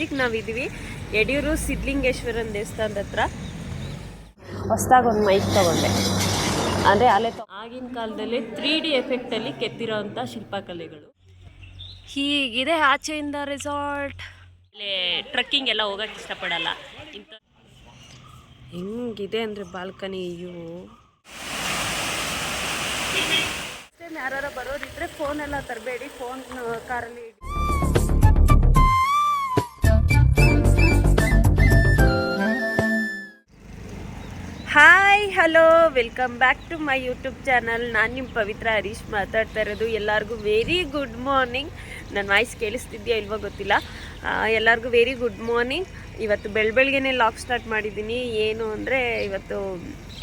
ಸದ್ಯಕ್ಕೆ ನಾವಿದ್ದೀವಿ. ಯಡಿಯೂರು ಸಿದ್ಲಿಂಗೇಶ್ವರನ ದೇವಸ್ಥಾನದ ಹತ್ರ ಹೊಸ್ದಾಗಿ ಒಂದು ಮೈಕ್ ತಗೊಂಡೆ. ಅಂದರೆ ಅಲ್ಲೇ ಆಗಿನ ಕಾಲದಲ್ಲಿ ತ್ರೀ ಡಿ ಎಫೆಕ್ಟಲ್ಲಿ ಕೆತ್ತಿರೋವಂಥ ಶಿಲ್ಪಕಲೆಗಳು. ಹೀಗಿದೆ ಆಚೆಯಿಂದ ರೆಸಾರ್ಟ್ ಟ್ರಕ್ಕಿಂಗ್ ಎಲ್ಲ ಹೋಗಕ್ಕೆ ಇಷ್ಟಪಡಲ್ಲ. ಇಂಥ ಹೆಂಗಿದೆ ಅಂದರೆ ಬಾಲ್ಕನಿ ಇವು ಯಾರು ಬರೋದಿದ್ರೆ ಫೋನ್ ಎಲ್ಲ ತರಬೇಡಿ. ಫೋನ್ ಕಾರಲ್ಲಿ hi, hello, welcome back to my YouTube channel. ನಾನು ನಿಮ್ಮ ಪವಿತ್ರ ಹರೀಶ್ ಮಾತಾಡ್ತಾ ಇರೋದು. ಎಲ್ಲರಿಗೂ ವೆರಿ ಗುಡ್ ಮಾರ್ನಿಂಗ್. ನನ್ನ ವಾಯ್ಸ್ ಕೇಳಿಸ್ತಿದ್ಯಾ ಇಲ್ವೋ ಗೊತ್ತಿಲ್ಲ. ಎಲ್ಲರಿಗೂ ವೆರಿ ಗುಡ್ ಮಾರ್ನಿಂಗ್. ಇವತ್ತು ಬೆಳ ಬೆಳಗ್ಗೆನೇ ಲಾಕ್ ಸ್ಟಾರ್ಟ್ ಮಾಡಿದ್ದೀನಿ. ಏನು ಅಂದರೆ, ಇವತ್ತು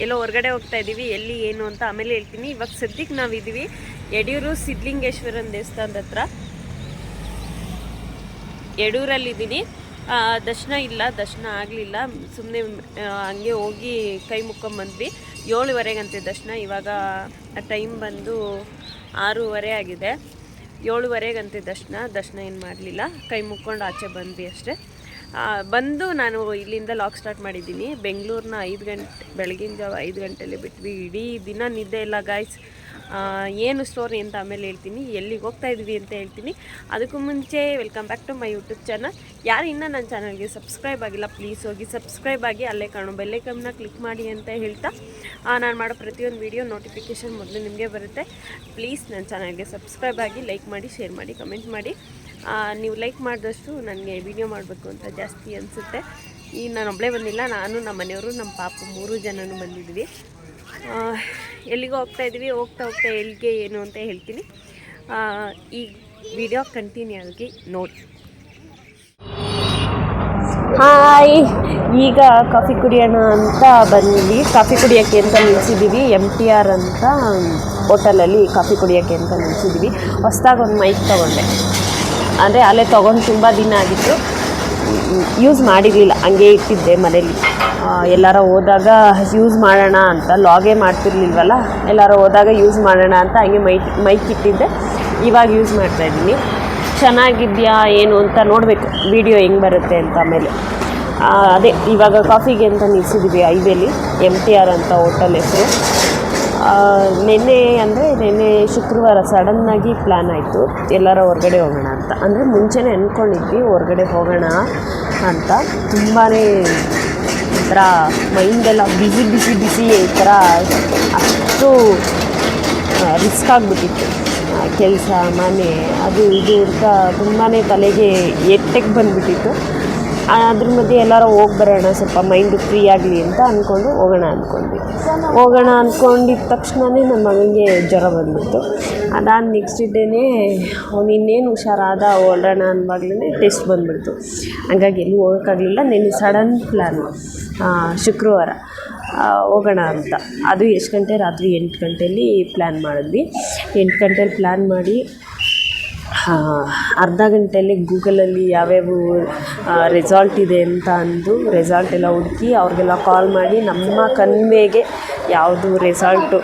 ಎಲ್ಲೋ ಹೊರಗಡೆ ಹೋಗ್ತಾ ಇದ್ದೀವಿ ಎಲ್ಲಿ, ಏನು ಅಂತ ಆಮೇಲೆ ಹೇಳ್ತೀನಿ. ಇವಾಗ ಸದ್ಯಕ್ಕೆ ನಾವಿದ್ದೀವಿ ಯಡಿಯೂರು ಸಿದ್ಧಲಿಂಗೇಶ್ವರನ ದೇವಸ್ಥಾನದ ಹತ್ರ. ಯಡೂರಲ್ಲಿದ್ದೀನಿ ದರ್ಶನ ಇಲ್ಲ, ದರ್ಶನ ಆಗಲಿಲ್ಲ. ಸುಮ್ಮನೆ ಹಂಗೆ ಹೋಗಿ ಕೈ ಮುಕ್ಕೊಂಬಂದ್ವಿ ಏಳುವರೆಗಂತೆ ದರ್ಶನ, ಇವಾಗ ಟೈಮ್ ಬಂದು ಆರೂವರೆ ಆಗಿದೆ. ಏಳುವರೆಗಂತೆ ದರ್ಶನ ದರ್ಶನ ಏನು ಮಾಡಲಿಲ್ಲ. ಕೈ ಮುಕ್ಕೊಂಡು ಆಚೆ ಬಂದ್ವಿ ಅಷ್ಟೇ. ಬಂದು ನಾನು ಇಲ್ಲಿಂದ ಲಾಕ್ ಸ್ಟಾರ್ಟ್ ಮಾಡಿದ್ದೀನಿ. ಬೆಂಗಳೂರನ್ನ ಐದು ಗಂಟೆ, ಬೆಳಗಿನ ಜಾವ ಐದು ಗಂಟೆಯಲ್ಲಿ ಬಿಟ್ವಿ. ಇಡೀ ದಿನ ನಿದ್ದೆ ಇಲ್ಲ ಗಾಯ್ಸ್ ಏನು ಸ್ಟೋರಿ ಅಂತ ಆಮೇಲೆ ಹೇಳ್ತೀನಿ. ಎಲ್ಲಿಗೆ ಹೋಗ್ತಾ ಇದ್ವಿ ಅಂತ ಹೇಳ್ತೀನಿ. ಅದಕ್ಕೂ ಮುಂಚೆ welcome back to my YouTube channel ಯಾರು ಇನ್ನೂ ನನ್ನ ಚಾನಲ್ಗೆ ಸಬ್ಸ್ಕ್ರೈಬ್ ಆಗಿಲ್ಲ ಪ್ಲೀಸ್ ಹೋಗಿ ಸಬ್ಸ್ಕ್ರೈಬ್ ಆಗಿ ಅಲ್ಲೇ ಕಾಣೋ ಬೆಲ್ಲೈಕಮ್ನ ಕ್ಲಿಕ್ ಮಾಡಿ ಅಂತ ಹೇಳ್ತಾ. ನಾನು ಮಾಡೋ ಪ್ರತಿಯೊಂದು ವೀಡಿಯೋ ನೋಟಿಫಿಕೇಷನ್ ಮೊದಲು ನಿಮಗೆ ಬರುತ್ತೆ. ಪ್ಲೀಸ್ ನನ್ನ ಚಾನಲ್ಗೆ ಸಬ್ಸ್ಕ್ರೈಬ್ ಆಗಿ ಲೈಕ್ ಮಾಡಿ ಶೇರ್ ಮಾಡಿ ಕಮೆಂಟ್ ಮಾಡಿ. ನೀವು ಲೈಕ್ ಮಾಡಿದಷ್ಟು ನನಗೆ ವಿಡಿಯೋ ಮಾಡಬೇಕು ಅಂತ ಜಾಸ್ತಿ ಅನಿಸುತ್ತೆ. ಈ ನಾನು ಒಬ್ಬಳೇ ಬಂದಿಲ್ಲ, ನಾನು ನಮ್ಮ ಮನೆಯವರು ನಮ್ಮ ಪಾಪು ಮೂರು ಜನನೂ ಬಂದಿದ್ವಿ. ಎಲ್ಲಿಗೋ ಹೋಗ್ತಾ ಇದ್ದೀವಿ, ಹೋಗ್ತಾ ಹೋಗ್ತಾ ಎಲ್ಲಿಗೆ ಏನು ಅಂತ ಹೇಳ್ತೀನಿ. ಈ ವಿಡಿಯೋ ಕಂಟಿನ್ಯೂ ಆಗಿ ನೋಡಿ. ಹಾಯ್ ಈಗ ಕಾಫಿ ಕುಡಿಯೋಣ ಅಂತ ಬಂದ್ವಿ. ಕಾಫಿ ಕುಡಿಯೋಕ್ಕೆ ಅಂತ ನಿಲ್ಸಿದ್ದೀವಿ. ಎಂ ಟಿ ಆರ್ ಅಂತ ಹೋಟೆಲಲ್ಲಿ ಕಾಫಿ ಕುಡಿಯೋಕ್ಕೆ ಅಂತ ನಿಲ್ಸಿದ್ದೀವಿ. ಹೊಸ್ದಾಗಿ ಒಂದು ಮೈಕ್ ತೊಗೊಂಡೆ. ಅಂದರೆ ಅಲ್ಲೇ ತೊಗೊಂಡು ತುಂಬ ದಿನ ಆಗಿತ್ತು. ಯೂಸ್ ಮಾಡಿರಲಿಲ್ಲ. ಹಂಗೆ ಇಟ್ಟಿದ್ದೆ ಮನೇಲಿ. ಎಲ್ಲರ ಹೋದಾಗ ಯೂಸ್ ಮಾಡೋಣ ಅಂತ ಲಾಗೇ ಮಾಡ್ತಿರ್ಲಿಲ್ವಲ್ಲ, ಎಲ್ಲಾರ ಹೋದಾಗ ಯೂಸ್ ಮಾಡೋಣ ಅಂತ ಹಂಗೆ ಮೈಕ್ ಮೈಕ್ ಇಟ್ಟಿದ್ದೆ. ಇವಾಗ ಯೂಸ್ ಮಾಡ್ತಾಯಿದ್ದೀನಿ ಚೆನ್ನಾಗಿದೆಯಾ, ಏನು ಅಂತ ನೋಡಬೇಕು ವಿಡಿಯೋ ಹೆಂಗೆ ಬರುತ್ತೆ ಅಂತ ಆಮೇಲೆ. ಅದೇ, ಇವಾಗ ಕಾಫಿಗೆ ಅಂತ ನಿಲ್ಲಿಸಿದ್ವಿ ಐವೇಲಿ ಎಂ ಟಿ ಆರ್ ಅಂತ ಹೋಟೆಲ್ ಹೆಸರು. ನಿನ್ನೆ ಅಂದರೆ ನಿನ್ನೆ ಶುಕ್ರವಾರ ಸಡನ್ನಾಗಿ ಪ್ಲ್ಯಾನ್ ಆಯಿತು. ಎಲ್ಲರ ಹೊರಗಡೆ ಹೋಗೋಣ ಅಂತ. ಅಂದರೆ ಮುಂಚೆನೇ ಅಂದ್ಕೊಂಡಿದ್ವಿ ಹೊರಗಡೆ ಹೋಗೋಣ ಅಂತ. ತುಂಬಾ ಒಂಥರ ಮೈಂಡೆಲ್ಲ ಬಿಸಿ ಬಿಸಿ ಬಿಸಿ ಈ ಥರ ಅಷ್ಟು ರಿಸ್ಕ್ ಆಗಿಬಿಟ್ಟಿತ್ತು. ಕೆಲಸ, ಮನೆ, ಅದು, ಇದು ಅಂತ ತುಂಬಾ ತಲೆಗೆ ಎಟ್ಟೆಗೆ ಬಂದುಬಿಟ್ಟಿತ್ತು. ಅದ್ರ ಮಧ್ಯೆ ಎಲ್ಲರೂ ಹೋಗಿ ಬರೋಣ, ಸ್ವಲ್ಪ ಮೈಂಡು ಫ್ರೀ ಆಗಲಿ ಅಂತ ಅಂದ್ಕೊಂಡು ಹೋಗೋಣ ಅಂದ್ಕೊಂಡ್ವಿ ಹೋಗೋಣ ಅಂದ್ಕೊಂಡಿದ್ದ ತಕ್ಷಣವೇ ನಮ್ಮ ಮಗನಿಗೆ ಜ್ವರ ಬಂದ್ಬಿಡ್ತು. ಅದಾದ ನೆಕ್ಸ್ಟ್ ಡೇನೇ ಅವ್ನು ಇನ್ನೇನು ಹುಷಾರಾದ, ಹೊರಡೋಣ ಅಂದಾಗ್ಲೇ ಟೆಸ್ಟ್ ಬಂದ್ಬಿಡ್ತು. ಹಂಗಾಗಿ ಎಲ್ಲೂ ಹೋಗೋಕ್ಕಾಗಲಿಲ್ಲ, ನೆನ್ನೆ ಸಡನ್ ಪ್ಲ್ಯಾನು ಶುಕ್ರವಾರ ಹೋಗೋಣ ಅಂತ. ಅದು ಎಷ್ಟು ಗಂಟೆ? ರಾತ್ರಿ ಎಂಟು ಗಂಟೆಯಲ್ಲಿ ಪ್ಲ್ಯಾನ್ ಮಾಡಿದ್ವಿ. ಎಂಟು ಗಂಟೆಲಿ ಪ್ಲ್ಯಾನ್ ಮಾಡಿ ಅರ್ಧ ಗಂಟೆಯಲ್ಲಿ ಗೂಗಲಲ್ಲಿ ಯಾವ್ಯಾವ ರೆಸಾರ್ಟ್ ಇದೆ ಅಂತ ಅಂದು ರೆಸಾರ್ಟ್ ಎಲ್ಲ ಹುಡುಕಿ ಅವ್ರಿಗೆಲ್ಲ ಕಾಲ್ ಮಾಡಿ ನಮ್ಮ ಕನ್ವೆಗೆ ಯಾವುದು ರೆಸಾರ್ಟು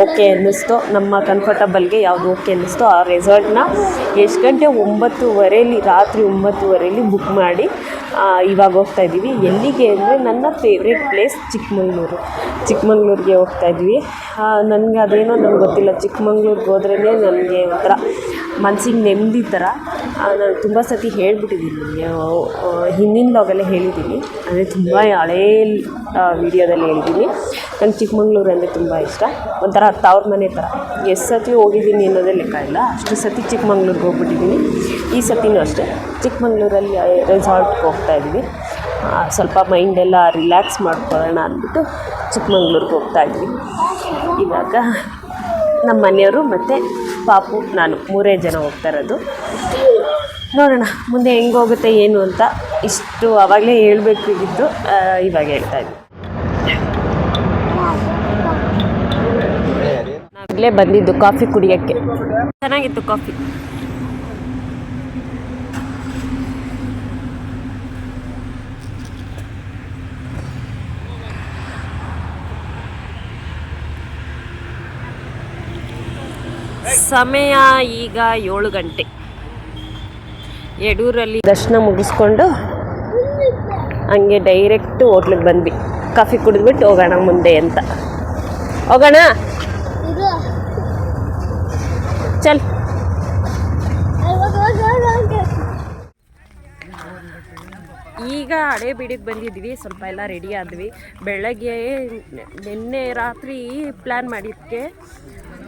ಓಕೆ ಅನ್ನಿಸ್ತೋ, ನಮ್ಮ ಕನ್ಫರ್ಟಬಲ್ಗೆ ಯಾವುದು ಓಕೆ ಅನ್ನಿಸ್ತೋ ಆ ರೆಸಾರ್ಟ್ನ ಎಷ್ಟು ಗಂಟೆ ಒಂಬತ್ತುವರೆಯಲ್ಲಿ ರಾತ್ರಿ ಒಂಬತ್ತುವರೆಯಲ್ಲಿ ಬುಕ್ ಮಾಡಿ ಇವಾಗ ಹೋಗ್ತಾ ಇದ್ದೀವಿ. ಎಲ್ಲಿಗೆ ಅಂದರೆ ನನ್ನ ಫೇವ್ರೆಟ್ ಪ್ಲೇಸ್ ಚಿಕ್ಕಮಂಗ್ಳೂರು. ಚಿಕ್ಕಮಂಗ್ಳೂರಿಗೆ ಹೋಗ್ತಾ ಇದ್ವಿ ನನಗೆ ಅದೇನೋ ನನಗೆ ಗೊತ್ತಿಲ್ಲ. ಚಿಕ್ಕಮಂಗ್ಳೂರಿಗೆ ಹೋದ್ರೇ ನನಗೆ ಒಂಥರ ಮನ್ಸಿಗೆ ನೆಮ್ಮದಿ ಥರ. ನಾನು ತುಂಬ ಸತಿ ಹೇಳ್ಬಿಟ್ಟಿದ್ದೀನಿ. ನನಗೆ ಹಿಂದಿನ ಲಾಗೆಲ್ಲ ಹೇಳಿದ್ದೀನಿ. ಅಂದರೆ ತುಂಬ ಹಳೇ ವಿಡಿಯೋದಲ್ಲಿ ಹೇಳಿದ್ದೀನಿ. ನಂಗೆ ಚಿಕ್ಕಮಂಗ್ಳೂರು ಅಂದರೆ ತುಂಬ ಇಷ್ಟ. ಒಂಥರ ತವ್ರ ಮನೆ ಥರ. ಎಷ್ಟು ಸತಿ ಹೋಗಿದ್ದೀನಿ ಅನ್ನೋದೇ ಲೆಕ್ಕ ಇಲ್ಲ. ಅಷ್ಟು ಸತಿ ಚಿಕ್ಕಮಂಗ್ಳೂರಿಗೆ ಹೋಗ್ಬಿಟ್ಟಿದ್ದೀನಿ. ಈ ಸತಿನೂ ಅಷ್ಟೇ. ಚಿಕ್ಕಮಂಗ್ಳೂರಲ್ಲಿ ರೆಸಾರ್ಟ್ಗೆ ಹೋಗ್ತಾ ಆ, ಸ್ವಲ್ಪ ಮೈಂಡೆಲ್ಲ ರಿಲ್ಯಾಕ್ಸ್ ಮಾಡ್ಕೊಳ್ಳೋಣ ಅಂದ್ಬಿಟ್ಟು ಚಿಕ್ಕಮಂಗ್ಳೂರಿಗೆ ಹೋಗ್ತಾ ಇದ್ವಿ. ಇವಾಗ ನಮ್ಮ ಮನೆಯವರು ಮತ್ತು ಪಾಪು ನಾನು ಮೂರೇ ಜನ ಹೋಗ್ತಾ ಇರೋದು. ನೋಡೋಣ ಮುಂದೆ ಹೆಂಗೆ ಹೋಗುತ್ತೆ ಏನು ಅಂತ ಇಷ್ಟು ಆವಾಗಲೇ ಹೇಳಬೇಕಿದ್ದು ಇವಾಗ ಹೇಳ್ತಾ ಇದ್ವಿ. ನಾವಾಗಲೇ ಬಂದಿದ್ದು ಕಾಫಿ ಕುಡಿಯೋಕ್ಕೆ. ಚೆನ್ನಾಗಿತ್ತು ಕಾಫಿ. ಸಮಯ ಈಗ ಏಳು ಗಂಟೆ. ಯಡೂರಲ್ಲಿ ದರ್ಶನ ಮುಗಿಸ್ಕೊಂಡು ಹಂಗೆ ಡೈರೆಕ್ಟ್ ಹೋಟ್ಲಿಗೆ ಬಂದ್ವಿ. ಕಾಫಿ ಕುಡಿದ್ಬಿಟ್ಟು ಹೋಗೋಣ ಮುಂದೆ ಅಂತ. ಹೋಗೋಣ? ಚಲ್. ಈಗ ಹಳೆ ಬೀಡಿಗೆ ಬಂದಿದ್ವಿ ಸ್ವಲ್ಪ ಎಲ್ಲ ರೆಡಿ ಆದ್ವಿ. ಬೆಳಗ್ಗೆ ನಿನ್ನೆ ರಾತ್ರಿ ಪ್ಲ್ಯಾನ್ ಮಾಡಿದ್ದಕ್ಕೆ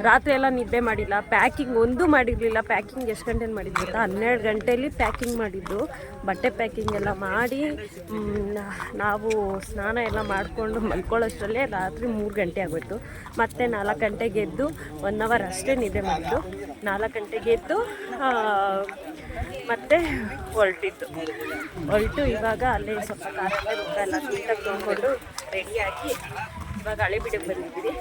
ರಾತ್ರಿ ಎಲ್ಲ ನಿದ್ದೆ ಮಾಡಿಲ್ಲ ಪ್ಯಾಕಿಂಗ್ ಒಂದು ಮಾಡಿರಲಿಲ್ಲ ಪ್ಯಾಕಿಂಗ್ ಎಷ್ಟು ಗಂಟೆಲಿ ಮಾಡಿದ್ದು ಗೊತ್ತಾ? ಹನ್ನೆರಡು ಗಂಟೆಯಲ್ಲಿ ಪ್ಯಾಕಿಂಗ್ ಮಾಡಿದ್ದು. ಬಟ್ಟೆ ಪ್ಯಾಕಿಂಗ್ ಎಲ್ಲ ಮಾಡಿ ನಾವು ಸ್ನಾನ ಎಲ್ಲ ಮಾಡಿಕೊಂಡು ಮಲ್ಕೊಳ್ಳೋಷ್ಟರಲ್ಲೇ ರಾತ್ರಿ ಮೂರು ಗಂಟೆ ಆಗೋಯ್ತು. ಮತ್ತು ನಾಲ್ಕು ಗಂಟೆಗೆ ಎದ್ದು ಒನ್ ಅವರ್ ಅಷ್ಟೇ ನಿದ್ದೆ ಮಾಡಿದ್ದು. ನಾಲ್ಕು ಗಂಟೆಗೆ ಎದ್ದು ಮತ್ತು ಹೊರಟಿದ್ದು ಹೊರಟು ಇವಾಗ ಅಲ್ಲೇ ಸ್ವಲ್ಪ ಮುಖ ಎಲ್ಲ ನೀಟಾಗಿ ತೊಗೊಂಡು ರೆಡಿಯಾಗಿ ಇವಾಗ ಹಳೆ ಬಿಡಕ್ಕೆ ಬಂದಿದ್ದೀವಿ.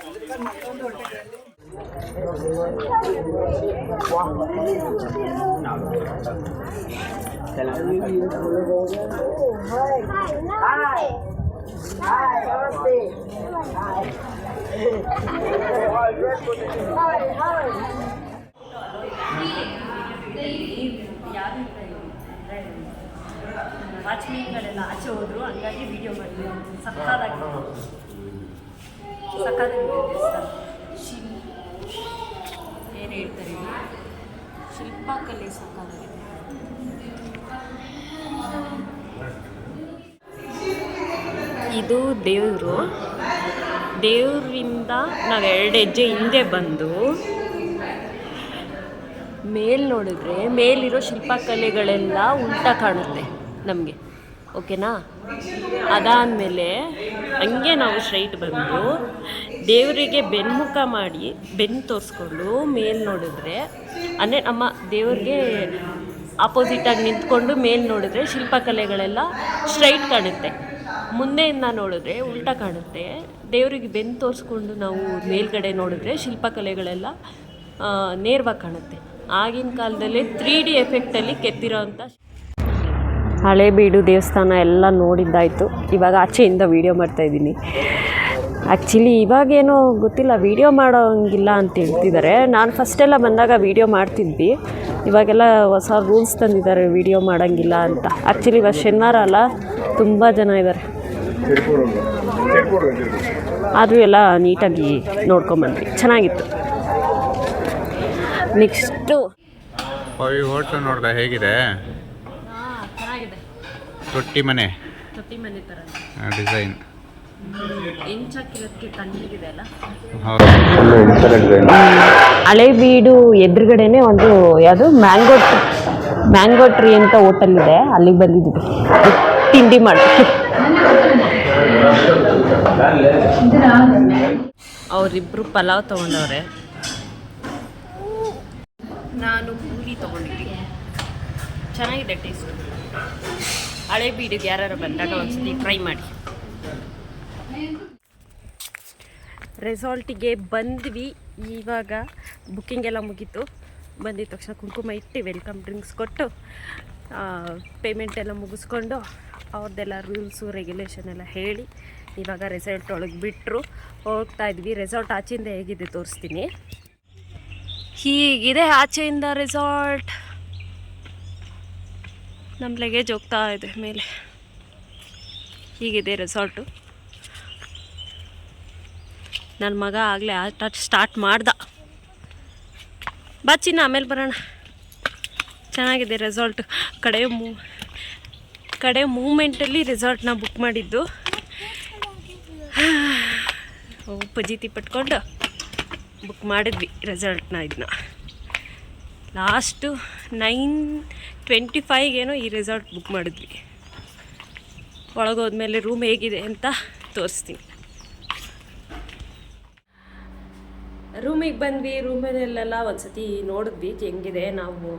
ವಾಚ್ಮೀನ್ಗಳೆಲ್ಲ ಆಚೆ ಹೋದ್ರು ಹಂಗಾಗಿ ವಿಡಿಯೋ ಮಾಡಿದ್ವಿ ಸಕ್ಕದಾಗಿ ಸಕ್ಕದಾಗಿದೆ ದೇವಸ್ಥಾನ ಶಿಲ್ ಏನು ಹೇಳ್ತಾರೆ? ಶಿಲ್ಪಕಲೆ ಸಾಕಾಗಿದೆ. ಇದು ದೇವರು. ದೇವರಿಂದ ನಾವು ಎರಡು ಹೆಜ್ಜೆ ಹಿಂದೆ ಬಂದು ಮೇಲ್ ನೋಡಿದ್ರೆ ಮೇಲಿರೋ ಶಿಲ್ಪಕಲೆಗಳೆಲ್ಲ ಉಲ್ಟಾ ಕಾಣುತ್ತೆ ನಮಗೆ. ಓಕೆನಾ? ಅದಾದಮೇಲೆ ಹಂಗೆ ನಾವು ಸ್ಟ್ರೈಟ್ ಬಂದು ದೇವರಿಗೆ ಬೆನ್ಮುಖ ಮಾಡಿ, ಬೆನ್ನು ತೋರಿಸ್ಕೊಂಡು ಮೇಲ್ ನೋಡಿದ್ರೆ, ಅಂದರೆ ನಮ್ಮ ದೇವ್ರಿಗೆ ಆಪೋಸಿಟಾಗಿ ನಿಂತ್ಕೊಂಡು ಮೇಲ್ ನೋಡಿದ್ರೆ ಶಿಲ್ಪಕಲೆಗಳೆಲ್ಲ ಸ್ಟ್ರೈಟ್ ಕಾಣುತ್ತೆ. ಮುಂದೆಯಿಂದ ನೋಡಿದ್ರೆ ಉಲ್ಟಾ ಕಾಣುತ್ತೆ. ದೇವರಿಗೆ ಬೆನ್ನು ತೋರಿಸ್ಕೊಂಡು ನಾವು ಮೇಲ್ಗಡೆ ನೋಡಿದ್ರೆ ಶಿಲ್ಪಕಲೆಗಳೆಲ್ಲ ನೇರವಾಗಿ ಕಾಣುತ್ತೆ. ಆಗಿನ ಕಾಲದಲ್ಲಿ ತ್ರೀ ಡಿ ಎಫೆಕ್ಟಲ್ಲಿ ಕೆತ್ತಿರೋವಂಥ ಹಳೇಬೀಡು ದೇವಸ್ಥಾನ ಎಲ್ಲ ನೋಡಿದ್ದಾಯಿತು. ಇವಾಗ ಆಚೆಯಿಂದ ವೀಡಿಯೋ ಮಾಡ್ತಾಯಿದ್ದೀನಿ ಆ್ಯಕ್ಚುಲಿ ಇವಾಗೇನು ಗೊತ್ತಿಲ್ಲ ವೀಡಿಯೋ ಮಾಡೋಂಗಿಲ್ಲ ಅಂತ ಹೇಳ್ತಿದ್ದಾರೆ ನಾನು ಫಸ್ಟೆಲ್ಲ ಬಂದಾಗ ವೀಡಿಯೋ ಮಾಡ್ತಿದ್ವಿ. ಇವಾಗೆಲ್ಲ ಹೊಸ ರೂಲ್ಸ್ ತಂದಿದ್ದಾರೆ ವೀಡಿಯೋ ಮಾಡೋಂಗಿಲ್ಲ ಅಂತ. ಆ್ಯಕ್ಚುಲಿ ಇವಾಗ ಶನಿವಾರ ಅಲ್ಲ ತುಂಬ ಜನ ಇದ್ದಾರೆ ಆದರೂ ಎಲ್ಲ ನೀಟಾಗಿ ನೋಡ್ಕೊಂಬಂದ್ವಿ. ಚೆನ್ನಾಗಿತ್ತು. ನೆಕ್ಸ್ಟು ಈ ಹೋಟ್ಲು ನೋಡ್ದ ಹೇಗಿದೆ? ಮನೆ. ತೊಟ್ಟಿ ಮನೆ ಥರ ಡಿಸೈನ್ ಹಳೇಬೀಡು ಎದುರುಗಡೆನೆ ಒಂದು ಯಾವುದು ಮ್ಯಾಂಗೋ ಮ್ಯಾಂಗೋ ಟ್ರೀ ಅಂತ ಹೋಟೆಲ್ ಇದೆ. ಅಲ್ಲಿಗೆ ಬಂದಿದ್ದೀವಿ. ತಿಂಡಿ ಮಾಡಿ ಅವರಿಬ್ಬರು ಪಲಾವ್ ತಗೊಂಡವ್ರೆ. ನಾನು ಪೂರಿ ತಗೊಂಡಿದ್ದೀನಿ. ಚೆನ್ನಾಗಿದೆ ಟೇಸ್ಟ್. ಹಳೆ ಬೀಡಿಗೆ ಯಾರು ಬಂದಾಗ ಒಂದ್ಸತಿ ಟ್ರೈ ಮಾಡಿ. ರೆಸಾರ್ಟಿಗೆ ಬಂದ್ವಿ, ಇವಾಗ ಬುಕ್ಕಿಂಗ್ ಎಲ್ಲ ಮುಗೀತು. ಬಂದಿದ ತಕ್ಷಣ ಕುಂಕುಮ ಇಟ್ಟು ವೆಲ್ಕಮ್ ಡ್ರಿಂಕ್ಸ್ ಕೊಟ್ಟು ಪೇಮೆಂಟ್ ಎಲ್ಲ ಮುಗಿಸ್ಕೊಂಡು ಅವ್ರದ್ದೆಲ್ಲ ರೂಲ್ಸು ರೆಗ್ಯುಲೇಷನ್ ಎಲ್ಲ ಹೇಳಿ ಇವಾಗ ರೆಸಾರ್ಟ್ ಒಳಗೆ ಬಿಟ್ಟರು ಹೋಗ್ತಾ ಇದ್ವಿ. ರೆಸಾರ್ಟ್ ಆಚೆಯಿಂದ ಹೇಗಿದೆ ತೋರಿಸ್ತೀನಿ. ಹೀಗಿದೆ ಆಚೆಯಿಂದ ರೆಸಾರ್ಟ್ ನಮ್ಮ ಲಗೇಜ್ ಹೋಗ್ತಾ ಇದೆ ಮೇಲೆ. ಹೀಗಿದೆ ರೆಸಾರ್ಟು ನನ್ನ ಮಗ ಆಗಲೇ ಆಟ ಸ್ಟಾರ್ಟ್ ಮಾಡ್ದ. ಚಿನ್ನ, ಆಮೇಲೆ ಬರೋಣ. ಚೆನ್ನಾಗಿದೆ ರೆಸಾರ್ಟ್ ಕಡೆ ಮೂ, ಕಡೆ ಮೂಮೆಂಟಲ್ಲಿ ರೆಸಾರ್ಟ್ನ ಬುಕ್ ಮಾಡಿದ್ದು. ಪಜೀತಿ ಪಟ್ಕೊಂಡು ಬುಕ್ ಮಾಡಿದ್ವಿ ರೆಸಾರ್ಟ್ನ ಇದನ್ನ ಲಾಸ್ಟು ನೈನ್ ಟ್ವೆಂಟಿ ಫೈವ್ಗೇನೋ ಈ ರೆಸಾರ್ಟ್ ಬುಕ್ ಮಾಡಿದ್ವಿ. ಒಳಗೋದ್ಮೇಲೆ ರೂಮ್ ಹೇಗಿದೆ ಅಂತ ತೋರಿಸ್ತೀನಿ. ರೂಮಿಗೆ ಬಂದ್ವಿ ರೂಮಲ್ಲೆಲ್ಲ ಒಂದ್ಸತಿ ನೋಡಿದ್ವಿ ಹೆಂಗಿದೆ? ನಾವು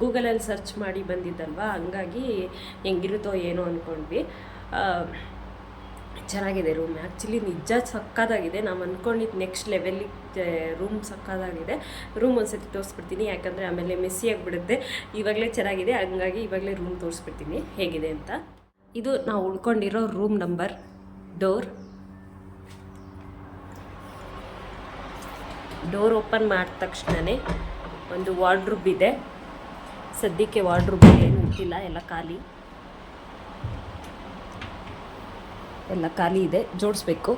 ಗೂಗಲಲ್ಲಿ ಸರ್ಚ್ ಮಾಡಿ ಬಂದಿದ್ದಲ್ವ? ಹಂಗಾಗಿ ಹೆಂಗಿರುತ್ತೋ ಏನೋ ಅಂದ್ಕೊಂಡ್ವಿ ಚೆನ್ನಾಗಿದೆ ರೂಮ್ ಆ್ಯಕ್ಚುಲಿ ನಿಜ ಸಕ್ಕದಾಗಿದೆ. ನಾವು ಅಂದ್ಕೊಂಡಿದ್ದು ನೆಕ್ಸ್ಟ್ ಲೆವೆಲಿಗೆ ರೂಮ್ ಸಕ್ಕದಾಗಿದೆ. ರೂಮ್ ಒಂದ್ಸತಿ ತೋರಿಸ್ಬಿಡ್ತೀನಿ. ಯಾಕಂದರೆ ಆಮೇಲೆ ಮೆಸ್ಸಿ ಆಗಿಬಿಡುತ್ತೆ. ಇವಾಗಲೇ ಚೆನ್ನಾಗಿದೆ. ಹಂಗಾಗಿ ಇವಾಗಲೇ ರೂಮ್ ತೋರಿಸ್ಬಿಡ್ತೀನಿ. ಹೇಗಿದೆ ಅಂತ. ಇದು ನಾವು ಉಳ್ಕೊಂಡಿರೋ room number door door open ಮಾಡಿದ ತಕ್ಷಣವೇ ಒಂದು ವಾರ್ಡ್ರೂಬ್ ಇದೆ. ಸದ್ಯಕ್ಕೆ ವಾರ್ಡ್ರೂಬ್ ಏನು ಗೊತ್ತಿಲ್ಲ ಎಲ್ಲ ಖಾಲಿ. ಎಲ್ಲ ಖಾಲಿ ಇದೆ, ಜೋಡಿಸ್ಬೇಕು.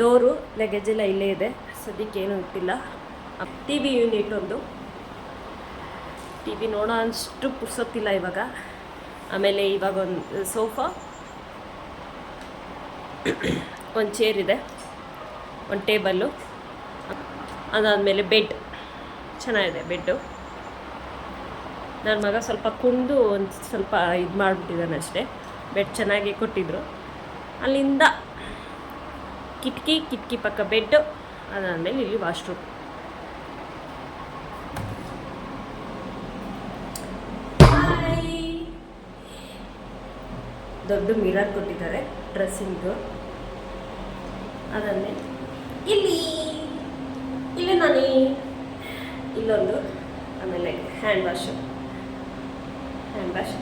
ಡೋರು ಲಗೇಜ್ ಎಲ್ಲ ಇಲ್ಲೇ ಇದೆ, ಸದ್ಯಕ್ಕೆ ಏನೂ ಇಟ್ಟಿಲ್ಲ. ಟಿ ವಿ ಯೂನಿಟ್ ಒಂದು. ಟಿ ವಿ ನೋಡೋ ಅಷ್ಟು ಪುರ್ಸೊತ್ತಿಲ್ಲ ಇವಾಗ. ಆಮೇಲೆ ಇವಾಗ ಒಂದು ಸೋಫಾ ಒಂದು ಚೇರ್ ಇದೆ, ಒಂದು ಟೇಬಲ್ಲು ಅದಾದಮೇಲೆ ಬೆಡ್ ಚೆನ್ನಾಗಿದೆ ಬೆಡ್ಡು ನನ್ನ ಮಗ ಸ್ವಲ್ಪ ಕುಂದು ಒಂದು ಸ್ವಲ್ಪ ಇದು ಮಾಡಿಬಿಟ್ಟಿದ್ದಾನೆ ಅಷ್ಟೇ. ಬೆಡ್ ಚೆನ್ನಾಗಿ ಕೊಟ್ಟಿದ್ರು. ಅಲ್ಲಿಂದ ಕಿಟಕಿ ಕಿಟಕಿ ಪಕ್ಕ ಬೆಡ್ಡು ಅದಾದಮೇಲೆ ಇಲ್ಲಿ ವಾಶ್ರೂಮ್ ದೊಡ್ಡ ಮಿರರ್ ಕೊಟ್ಟಿದ್ದಾರೆ ಡ್ರೆಸ್ಸಿಂಗ್ದು ಅದಾದಮೇಲೆ ಇಲ್ಲಿ ಇಲ್ಲಿ ನಾನು ಇಲ್ಲೊಂದು, ಆಮೇಲೆ ಹ್ಯಾಂಡ್ ವಾಶು ಹ್ಯಾಂಡ್ ವಾಶ್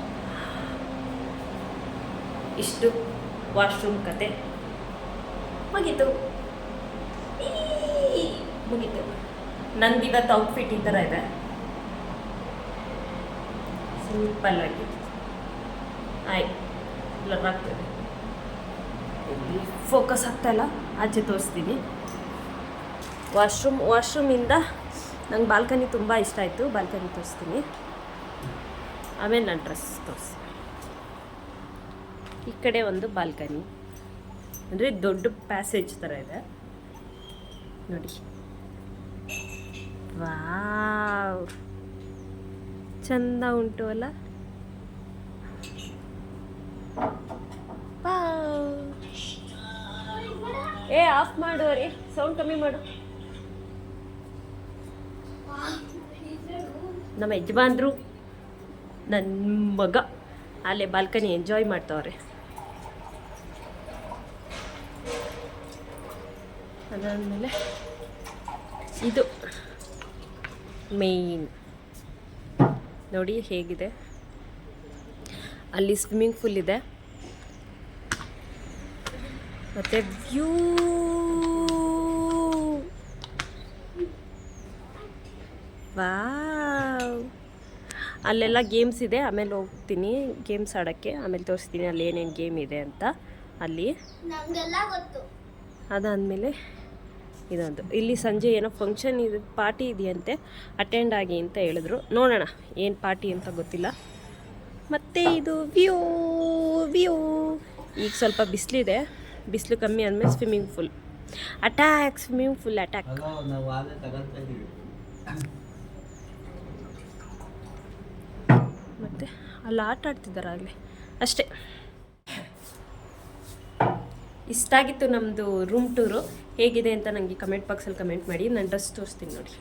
ಇಷ್ಟು ವಾಶ್ರೂಮ್ ಕತೆ. ಮುಗೀತು. ಮುಗೀತು. ನಂದು ಇವತ್ತು ಔಟ್ಫಿಟ್ ಈ ಥರ ಇದೆ. ಸಿಂಪಲ್ ಆಗಿ. ಆಯ್ತು ಬ್ಲರ್ ಆಗ್ತದೆ. ಫೋಕಸ್ ಇಲ್ಲ. ಆಚೆ ತೋರಿಸ್ತೀನಿ ವಾಶ್ರೂಮ್, ವಾಶ್ರೂಮಿಂದ ನಂಗೆ ಬಾಲ್ಕನಿ ತುಂಬ ಇಷ್ಟ ಆಯಿತು, ಬಾಲ್ಕನಿ ತೋರಿಸ್ತೀನಿ. ಆಮೇಲೆ ನಾನು ಡ್ರೆಸ್ ತೋರಿಸ್ತೀನಿ. ಈ ಕಡೆ ಒಂದು ಬಾಲ್ಕನಿ. ಅಂದರೆ ದೊಡ್ಡ ಪ್ಯಾಸೇಜ್ ಥರ ಇದೆ. ನೋಡಿ. ವಾ ಚಂದ ಉಂಟು ಅಲ್ಲ ವಾವ್. ಏ ಆಫ್ ಮಾಡು ರೀ. ಸೌಂಡ್ ಕಮ್ಮಿ ಮಾಡು. ನಮ್ಮ ಯಜಮಾನ್ರು ನನ್ನ ಮಗ, ಅಲ್ಲೇ ಬಾಲ್ಕನಿ ಎಂಜಾಯ್ ಮಾಡ್ತಾವ್ರೆ. ಅದಾದಮೇಲೆ ಇದು ಮೇಯ್ನ್ ನೋಡಿ ಹೇಗಿದೆ. ಅಲ್ಲಿ ಸ್ವಿಮ್ಮಿಂಗ್ ಫೂಲ್ ಇದೆ. ಮತ್ತು ವ್ಯೂ. ವಾವ್. ಅಲ್ಲೆಲ್ಲ ಗೇಮ್ಸ್ ಇದೆ ಆಮೇಲೆ ಹೋಗ್ತೀನಿ ಗೇಮ್ಸ್ ಆಡೋಕ್ಕೆ ಆಮೇಲೆ ತೋರಿಸ್ತೀನಿ ಅಲ್ಲಿ ಏನೇನು ಗೇಮ್ ಇದೆ ಅಂತ. ಅಲ್ಲಿ. ಅದಾದಮೇಲೆ ಇದೊಂದು. ಇಲ್ಲಿ ಸಂಜೆ ಏನೋ ಫಂಕ್ಷನ್ ಇದು ಪಾರ್ಟಿ ಇದೆಯಂತೆ ಅಟೆಂಡ್ ಆಗಿ ಅಂತ ಹೇಳಿದ್ರು. ನೋಡೋಣ ಏನು ಪಾರ್ಟಿ ಅಂತ ಗೊತ್ತಿಲ್ಲ. ಮತ್ತು ಇದು ವ್ಯೂ ವ್ಯೂ. ಈಗ ಸ್ವಲ್ಪ ಬಿಸಿಲಿದೆ. ಬಿಸಿಲು ಕಮ್ಮಿ ಆದಮೇಲೆ swimming pool attack swimming pool attack ಮತ್ತು? ಅಲ್ಲಿ ಆಟ ಆಡ್ತಿದ್ದಾರೆ ಅಲ್ಲಿ? ಅಷ್ಟೇ. ಇಷ್ಟ ಆಗಿತ್ತು ನಮ್ಮದು ರೂಮ್ ಟೂರು ಹೇಗಿದೆ ಅಂತ ನನಗೆ ಕಮೆಂಟ್ ಬಾಕ್ಸಲ್ಲಿ ಕಮೆಂಟ್ ಮಾಡಿ. ನಾನು ಡ್ರೆಸ್ ತೋರಿಸ್ತೀನಿ ನೋಡಿ.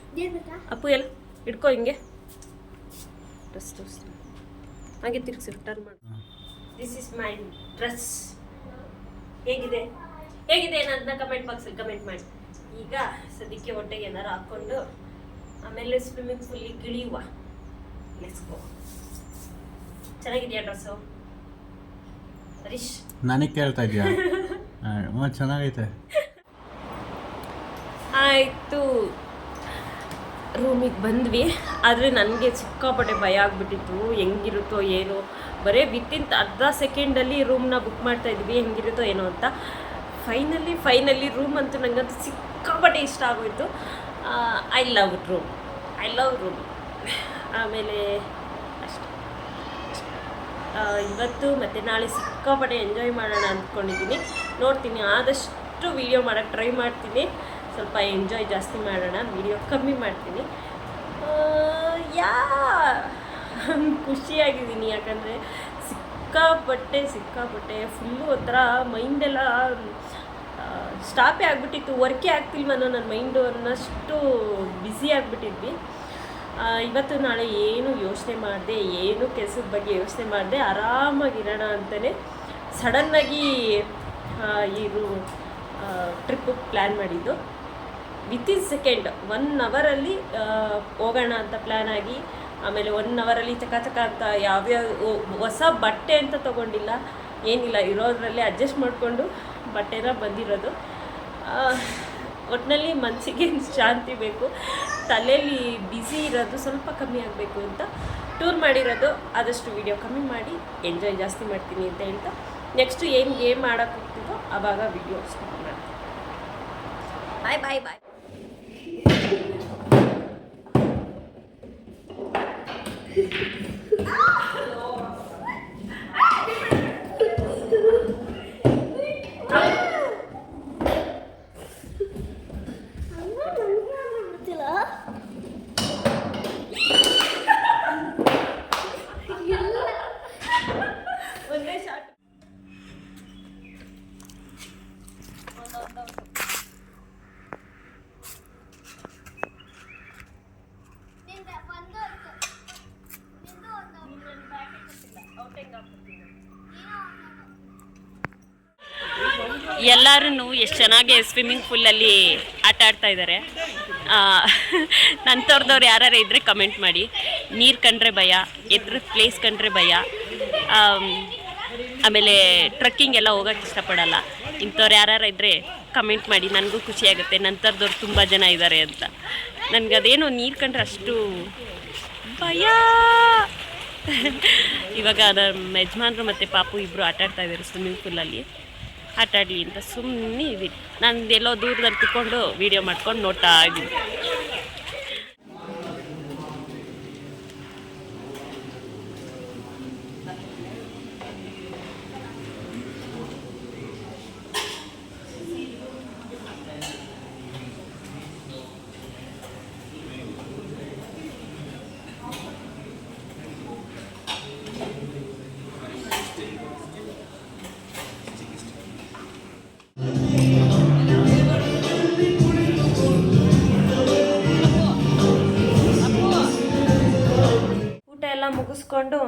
ಅಪ್ಪು ಎಲ್ಲ? ಇಟ್ಕೋ ಹಿಂಗೆ. ಡ್ರೆಸ್ ತೋರಿಸ್ತೀನಿ. ಹಾಗೆ ತಿರ್ಗಿಸಿ ರಿಟರ್ನ್ ಮಾಡಿ. ದಿಸ್ ಇಸ್ ಮೈ ಡ್ರೆಸ್ ಹೇಗಿದೆ? ಹೇಗಿದೆ ಅನ್ನೋದನ್ನ ಕಮೆಂಟ್ ಬಾಕ್ಸಲ್ಲಿ ಕಮೆಂಟ್ ಮಾಡಿ. ಈಗ ಸದ್ಯಕ್ಕೆ ಹೊಟ್ಟೆಗೆ ಏನಾರು ಹಾಕ್ಕೊಂಡು ಆಮೇಲೆ ಸ್ವಿಮ್ಮಿಂಗ್ ಫೂಲಿಗೆ ಗಿಳಿಯುವ ಲೆಟ್ಸ್ ಗೋ ಚೆನ್ನಾಗಿದೆಯಾ ಡ್ರೆಸ್ಸು ಹರೀಶ್? ನನಗೆ ಕೇಳ್ತಾ ಇದೆಯಾ? ಚೆನ್ನಾಗೈತೆ. ಆಯಿತು. ರೂಮಿಗೆ ಬಂದ್ವಿ. ಆದರೆ ನನಗೆ ಸಿಕ್ಕಾಪಟ್ಟೆ ಭಯ ಆಗಿಬಿಟ್ಟಿತ್ತು. ಹೆಂಗಿರುತ್ತೋ ಏನೋ. ಬರೀ ವಿತಿನ್ ಅರ್ಧ ಸೆಕೆಂಡಲ್ಲಿ ರೂಮ್ನ ಬುಕ್ ಮಾಡ್ತಾ ಇದ್ವಿ. ಹೆಂಗಿರುತ್ತೋ ಏನೋ ಅಂತ. ಫೈನಲಿ ಫೈನಲಿ ರೂಮ್ ಅಂತೂ ನನಗಂತೂ ಸಿಕ್ಕಾಪಟ್ಟೆ ಇಷ್ಟ ಆಗೋಯ್ತು. I love room I love room ಆಮೇಲೆ ಅಷ್ಟೆ. ಇವತ್ತು ಮತ್ತು ನಾಳೆ ಸಿಕ್ಕಾಪಟ್ಟೆ ಎಂಜಾಯ್ ಮಾಡೋಣ ಅಂದ್ಕೊಂಡಿದ್ದೀನಿ. ನೋಡ್ತೀನಿ. ಆದಷ್ಟು ವಿಡಿಯೋ ಮಾಡೋಕ್ಕೆ ಟ್ರೈ ಮಾಡ್ತೀನಿ. ಸ್ವಲ್ಪ ಎಂಜಾಯ್ ಜಾಸ್ತಿ ಮಾಡೋಣ ವಿಡಿಯೋ ಕಮ್ಮಿ ಮಾಡ್ತೀನಿ. ಯಾ ಖುಷಿಯಾಗಿದ್ದೀನಿ. ಯಾಕಂದರೆ ಸಿಕ್ಕಾಪಟ್ಟೆ ಸಿಕ್ಕಾಪಟ್ಟೆ ಫುಲ್ಲು ಒಂಥರ ಮೈಂಡೆಲ್ಲ ಸ್ಟಾಪೇ ಆಗಿಬಿಟ್ಟಿತ್ತು. ವರ್ಕೇ ಆಗ್ತಿಲ್ವನೋ ನನ್ನ ಮೈಂಡು ಅನ್ನಷ್ಟು ಬ್ಯುಸಿ ಆಗಿಬಿಟ್ಟಿದ್ವಿ. ಇವತ್ತು ನಾಳೆ ಏನು ಯೋಚನೆ ಮಾಡಿದೆ, ಏನು ಕೆಲಸದ ಬಗ್ಗೆ ಯೋಚನೆ ಮಾಡಿದೆ, ಆರಾಮಾಗಿರೋಣ ಅಂತಲೇ ಸಡನ್ನಾಗಿ ಇದು ಟ್ರಿಪ್ಪು ಪ್ಲ್ಯಾನ್ ಮಾಡಿದ್ದು. ವಿತಿನ್ ಸೆಕೆಂಡ್ ಒನ್ ಅವರಲ್ಲಿ ಹೋಗೋಣ ಅಂತ ಪ್ಲ್ಯಾನ್ ಆಗಿ, ಆಮೇಲೆ ಒನ್ ಅವರಲ್ಲಿ ಚಕ ಅಂತ ಯಾವ್ಯಾವ ಹೊಸ ಬಟ್ಟೆ ಅಂತ ತಗೊಂಡಿಲ್ಲ. ಏನಿಲ್ಲ, ಇರೋದ್ರಲ್ಲಿ ಅಡ್ಜಸ್ಟ್ ಮಾಡಿಕೊಂಡು ಬಟ್ಟೆನ ಬಂದಿರೋದು. ಒಟ್ಟಿನಲ್ಲಿ ಮನಸ್ಸಿಗೆ ಶಾಂತಿ ಬೇಕು. ತಲೆಯಲ್ಲಿ ಬ್ಯುಸಿ ಇರೋದು ಸ್ವಲ್ಪ ಕಮ್ಮಿ ಆಗಬೇಕು ಅಂತ ಟೂರ್ ಮಾಡಿರೋದು. ಆದಷ್ಟು ವಿಡಿಯೋ ಕಮ್ಮಿ ಮಾಡಿ ಎಂಜಾಯ್ ಜಾಸ್ತಿ ಮಾಡ್ತೀನಿ ಅಂತ ಹೇಳ್ತಾ ನೆಕ್ಸ್ಟು ಏನು ಗೇಮ್ ಆಡೋಕೆ ಹೋಗ್ತಿದ್ದೋ ಆವಾಗ ವಿಡಿಯೋ ಸ್ಟಾರ್ಟ್ ಮಾಡ್ತೀನಿ. ಬಾಯ್ ಬಾಯ್ ಬಾಯ್ ಒಂದೇ ಚೆನ್ನಾಗಿ ಸ್ವಿಮ್ಮಿಂಗ್ ಪೂಲಲ್ಲಿ ಆಟ ಆಡ್ತಾ ಇದ್ದಾರೆ ನಂತರದವ್ರು ಯಾರು ಇದ್ದರೆ ಕಮೆಂಟ್ ಮಾಡಿ. ನೀರು ಕಂಡ್ರೆ ಭಯ ಎದ್ರ ಪ್ಲೇಸ್ ಕಂಡ್ರೆ ಭಯ. ಆಮ್, ಆಮೇಲೆ ಟ್ರಕ್ಕಿಂಗ್ ಎಲ್ಲ ಹೋಗೋಕ್ಕೆ ಇಷ್ಟಪಡಲ್ಲ. ಇಂಥವ್ರು ಯಾರು ಇದ್ದರೆ ಕಮೆಂಟ್ ಮಾಡಿ ನನಗೂ ಖುಷಿಯಾಗುತ್ತೆ ನಂತರದವ್ರು ತುಂಬ ಜನ ಇದ್ದಾರೆ ಅಂತ. ನನಗೆ ಅದೇನೋ ನೀರು ಕಂಡ್ರೆ ಅಷ್ಟು ಭಯ. ಇವಾಗ ನಮ್ಮ ಯಜಮಾನ್ರು ಮತ್ತು ಪಾಪು ಇಬ್ಬರು ಆಟಾಡ್ತಾ ಇದ್ದಾರೆ ಸ್ವಿಮ್ಮಿಂಗ್ ಪೂಲಲ್ಲಿ ಆಟ ಆಡಲಿ ಅಂತ ಸುಮ್ಮನೆ ಇದ್ದೀನಿ. ನಾನು ಎಲ್ಲೋ ದೂರದಲ್ಲಿ ತಿಕ್ಕೊಂಡು ವೀಡಿಯೋ ಮಾಡ್ಕೊಂಡು ನೋಡ್ತಾ ಇದ್ದೀನಿ.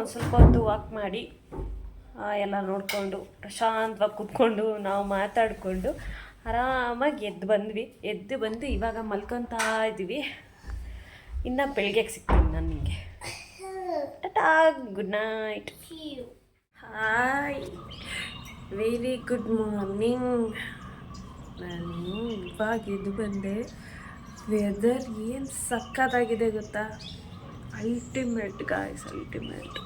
ಒಂದು ಸ್ವಲ್ಪ ಹೊತ್ತು ವಾಕ್ ಮಾಡಿ ಎಲ್ಲ ನೋಡಿಕೊಂಡು ಪ್ರಶಾಂತವಾಗಿ ಕೂತ್ಕೊಂಡು, ನಾವು ಮಾತಾಡಿಕೊಂಡು ಆರಾಮಾಗಿ ಎದ್ದು ಬಂದ್ವಿ. ಎದ್ದು ಬಂದು ಇವಾಗ ಮಲ್ಕೊತಾ ಇದ್ದೀವಿ. ಇನ್ನು ಬೆಳಗ್ಗೆಗೆ ಸಿಗ್ತೀನಿ ನಾನು ನಿಮಗೆ Tata good night hi very good morning ನಾನು ಇವಾಗ ಎದ್ದು ಬಂದೆ. ವೆದರ್ ಏನು ಸಕ್ಕತ್ತಾಗಿದೆ ಗೊತ್ತಾ? ಅಲ್ಟಿಮೇಟ್ ಗಾಯ್ಸ್ ಅಲ್ಟಿಮೇಟ್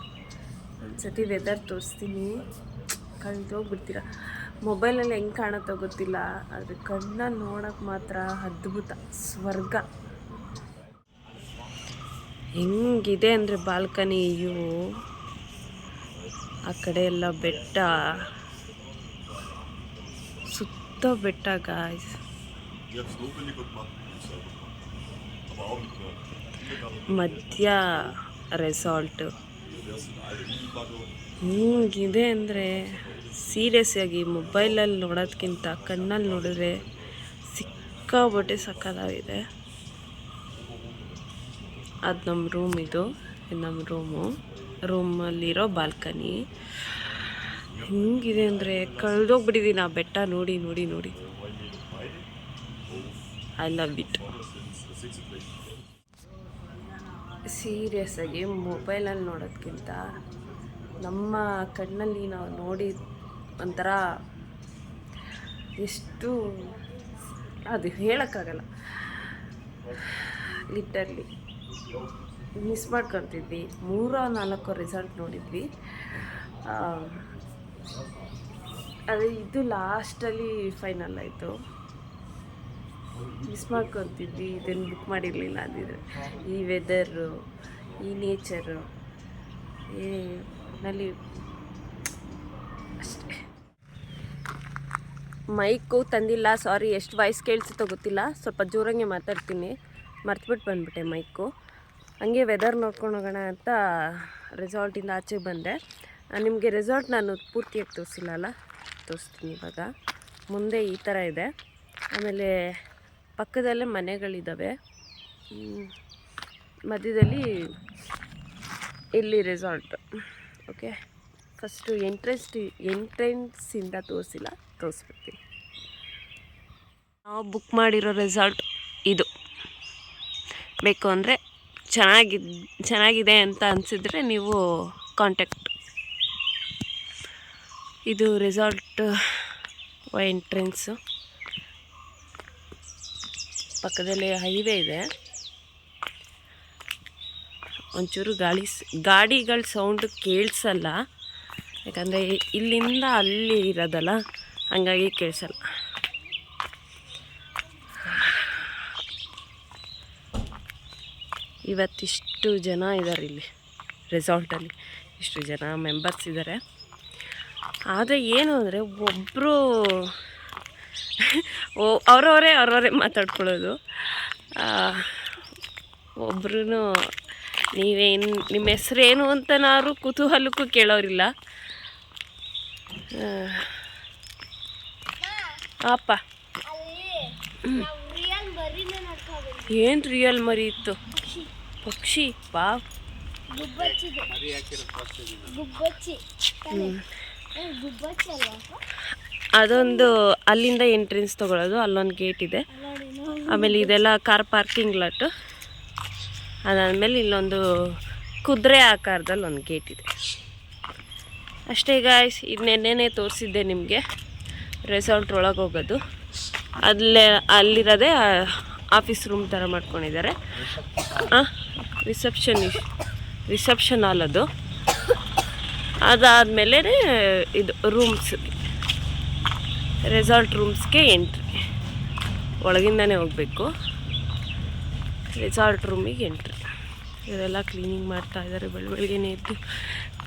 ಒಂದ್ಸತಿ ವೆದರ್ ತೋರಿಸ್ತೀನಿ. ಕಳೆದೋಗ್ಬಿಡ್ತೀರ ಮೊಬೈಲಲ್ಲಿ ಹೆಂಗೆ ಕಾಣುತ್ತೋ ಗೊತ್ತಿಲ್ಲ. ಆದರೆ ಕಣ್ಣ ನೋಡೋಕ್ಕೆ ಮಾತ್ರ ಅದ್ಭುತ. ಸ್ವರ್ಗ. ಹೆಂಗಿದೆ ಅಂದರೆ ಬಾಲ್ಕನಿ ಇವು ಆ ಕಡೆ ಎಲ್ಲ ಬೆಟ್ಟ. ಸುತ್ತ ಬೆಟ್ಟ ಗಾಯ್ಸ್ ಮಧ್ಯ ರೆಸಾರ್ಟ್ ಹಿಂಗಿದೆ ಅಂದರೆ ಸೀರಿಯಸ್ ಆಗಿ ಮೊಬೈಲಲ್ಲಿ ನೋಡೋದ್ಕಿಂತ ಕಣ್ಣಲ್ಲಿ ನೋಡಿದ್ರೆ ಸಿಕ್ಕಾಬಟ್ಟೆ ಸಕ್ಕದಾಗಿದೆ ಅದು ನಮ್ಮ ರೂಮ್ ಇದು ಇದು ನಮ್ಮ ರೂಮು. ರೂಮಲ್ಲಿರೋ ಬಾಲ್ಕನಿ. ಹಿಂಗಿದೆ ಅಂದರೆ ಕಳೆದೋಗ್ಬಿಟ್ಟಿದ್ದೀನಿ ಆ ಬೆಟ್ಟ ನೋಡಿ ನೋಡಿ ನೋಡಿ. ಐ ಲವ್ ಇಟ್ ಸೀರಿಯಸ್ ಆಗಿ ಮೊಬೈಲಲ್ಲಿ ನೋಡೋದಕ್ಕಿಂತ ನಮ್ಮ ಕಣ್ಣಲ್ಲಿ ನಾವು ನೋಡಿ ಒಂಥರ ಎಷ್ಟು ಅದು ಹೇಳೋಕ್ಕಾಗಲ್ಲ. ಲಿಟರ್ಲಿ ಮಿಸ್ ಮಾಡ್ಕೊತಿದ್ವಿ. ಮೂರ ನಾಲ್ಕು ರಿಸಲ್ಟ್ ನೋಡಿದ್ವಿ. ಅದೇ ಅದು ಇದು ಲಾಸ್ಟಲ್ಲಿ ಫೈನಲ್ ಆಯಿತು. ಮಿಸ್ ಮಾಡ್ಕೊತಿದ್ವಿ ಇದನ್ನು ಬುಕ್ ಮಾಡಿರಲಿಲ್ಲ ಅಂದಿದ್ರೆ. ಈ ವೆದರು ಈ ನೇಚರು ಏನಲ್ಲಿ ಅಷ್ಟೇ. ಮೈಕು ತಂದಿಲ್ಲ ಸಾರಿ ಎಷ್ಟು ವಾಯ್ಸ್ ಕೇಳಿಸುತ್ತೋ ಗೊತ್ತಿಲ್ಲ. ಸ್ವಲ್ಪ ಜೋರಂಗೆ ಮಾತಾಡ್ತೀನಿ. ಮರ್ತುಬಿಟ್ಟು ಬಂದ್ಬಿಟ್ಟೆ ಮೈಕು. ಹಂಗೆ ವೆದರ್ ನೋಡ್ಕೊಂಡು ಹೋಗೋಣ ಅಂತ ರೆಸಾರ್ಟಿಂದ ಆಚೆಗೆ ಬಂದೆ. ನಿಮಗೆ ರೆಸಾರ್ಟ್ ನಾನು ಪೂರ್ತಿಯಾಗಿ ತೋರಿಸಿಲ್ಲ ಅಲ್ಲ? ತೋರಿಸ್ತೀನಿ ಇವಾಗ. ಮುಂದೆ ಈ ಥರ ಇದೆ. ಆಮೇಲೆ ಪಕ್ಕದಲ್ಲೇ ಮನೆಗಳಿದ್ದಾವೆ. ಮಧ್ಯದಲ್ಲಿ ಇಲ್ಲಿ ರೆಸಾರ್ಟ್ ಓಕೆ ಫಸ್ಟು ಎಂಟ್ರೆನ್ಸ್ ಎಂಟ್ರೆನ್ಸಿಂದ ತೋರಿಸಿಲ್ಲ, ತೋರಿಸ್ಬಿಡ್ತೀನಿ. ನಾವು ಬುಕ್ ಮಾಡಿರೋ ರೆಸಾರ್ಟ್ ಇದು. ಬೇಕು ಅಂದರೆ ಚೆನ್ನಾಗಿದ್ ಚೆನ್ನಾಗಿದೆ ಅಂತ ಅನಿಸಿದ್ರೆ ನೀವು ಕಾಂಟ್ಯಾಕ್ಟ್ ಇದು ರೆಸಾರ್ಟ್ ಎಂಟ್ರೆನ್ಸು ಪಕ್ಕದಲ್ಲಿ ಹೈವೇ ಇದೆ. ಒಂಚೂರು ಗಾಳಿ ಗಾಡಿಗಳ ಸೌಂಡ್ ಕೇಳಿಸಲ್ಲ. ಯಾಕಂದರೆ ಇಲ್ಲಿಂದ ಅಲ್ಲಿ ಇರೋದಲ್ಲ, ಹಂಗಾಗಿ ಕೇಳಿಸಲ್ಲ. ಇವತ್ತಿಷ್ಟು ಜನ ಇದ್ದಾರೆ ಇಲ್ಲಿ, ರೆಸಾರ್ಟಲ್ಲಿ. ಇಷ್ಟು ಜನ ಮೆಂಬರ್ಸ್ ಇದ್ದಾರೆ ಆದರೆ ಏನು ಅಂದರೆ ಒಬ್ಬರು ಅವರವರೇ ಅವ್ರವರೇ ಮಾತಾಡ್ಕೊಳ್ಳೋದು. ಒಬ್ರು ನೀವೇನು ನಿಮ್ಮ ಹೆಸ್ರೇನು ಅಂತನಾದ್ರು ಕುತೂಹಲಕ್ಕೂ ಕೇಳೋರಿಲ್ಲ. ಆ, ಅಪ್ಪ. ಏನು ರಿಯಲ್ ಮರಿ ಇತ್ತು? ಪಕ್ಷಿ ಬಾ ಅದೊಂದು ಅಲ್ಲಿಂದ ಎಂಟ್ರೆನ್ಸ್ ತೊಗೊಳೋದು, ಅಲ್ಲೊಂದು ಗೇಟ್ ಇದೆ. ಆಮೇಲೆ ಇದೆಲ್ಲ ಕಾರ್ ಪಾರ್ಕಿಂಗ್ ಲಾಟು ಅದಾದಮೇಲೆ ಇಲ್ಲೊಂದು ಕುದುರೆ ಆಕಾರದಲ್ಲಿ ಒಂದು ಗೇಟ್ ಇದೆ. ಅಷ್ಟೇ ಗಾಯ್ಸ್ ಇದು ನೆನ್ನೆನೇ ತೋರಿಸಿದ್ದೆ ನಿಮಗೆ. ರೆಸಾರ್ಟ್ ಒಳಗೆ ಹೋಗೋದು. ಅಲ್ಲೇ, ಅಲ್ಲಿರೋದೇ ಆಫೀಸ್ ರೂಮ್ ಥರ ಮಾಡ್ಕೊಂಡಿದ್ದಾರೆ. ರಿಸೆಪ್ಷನ್ ರಿಸೆಪ್ಷನ್ ಹಾಲ್ ಅದು. ಅದಾದಮೇಲೆ ಇದು ರೂಮ್ಸ್ ರೆಸಾರ್ಟ್ ರೂಮ್ಸ್ಗೆ ಎಂಟ್ರಿ ಒಳಗಿಂದನೇ ಹೋಗಬೇಕು. ರೆಸಾರ್ಟ್ ರೂಮಿಗೆ ಎಂಟ್ರಿ ಇವರೆಲ್ಲ ಕ್ಲೀನಿಂಗ್ ಮಾಡ್ತಾ ಇದ್ದಾರೆ ಬೆಳ ಬೆಳಗ್ಗೆನೇ ಎದ್ದು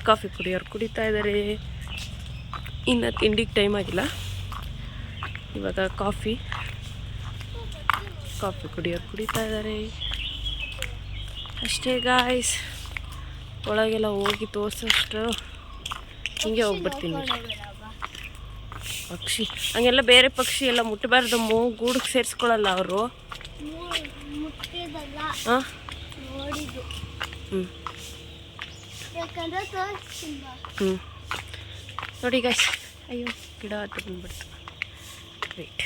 ಕಾಫಿ ಕುಡಿಯೋರು ಕುಡಿತಾ ಇದ್ದಾರೆ ಇನ್ನು ತಿಂಡಿಗೆ ಟೈಮ್ ಆಗಿಲ್ಲ. ಇವಾಗ ಕಾಫಿ ಕಾಫಿ ಕುಡಿಯೋರು ಕುಡಿತಾ ಇದ್ದಾರೆ ಅಷ್ಟೇ ಗಾಯ್ಸ್ ಒಳಗೆಲ್ಲ ಹೋಗಿ ತೋರಿಸೋಷ್ಟು. ಹಿಂಗೆ ಹೋಗ್ಬಿಡ್ತೀನಿ. ಪಕ್ಷಿ. ಹಂಗೆಲ್ಲ ಬೇರೆ ಪಕ್ಷಿ ಎಲ್ಲ ಮುಟ್ಟಬಾರ್ದು. ಮೂ ಗೂಡಿಗೆ ಸೇರಿಸ್ಕೊಳ್ಳಲ್ಲ ಅವರು ಹ್ಞೂ ನೋಡಿ ಗಾಯ್ಸ್ ಅಯ್ಯೋ ಗಿಡ ಹತ್ರ ಬಂದ್ಬಿಡ್ತು. ವೇಟ್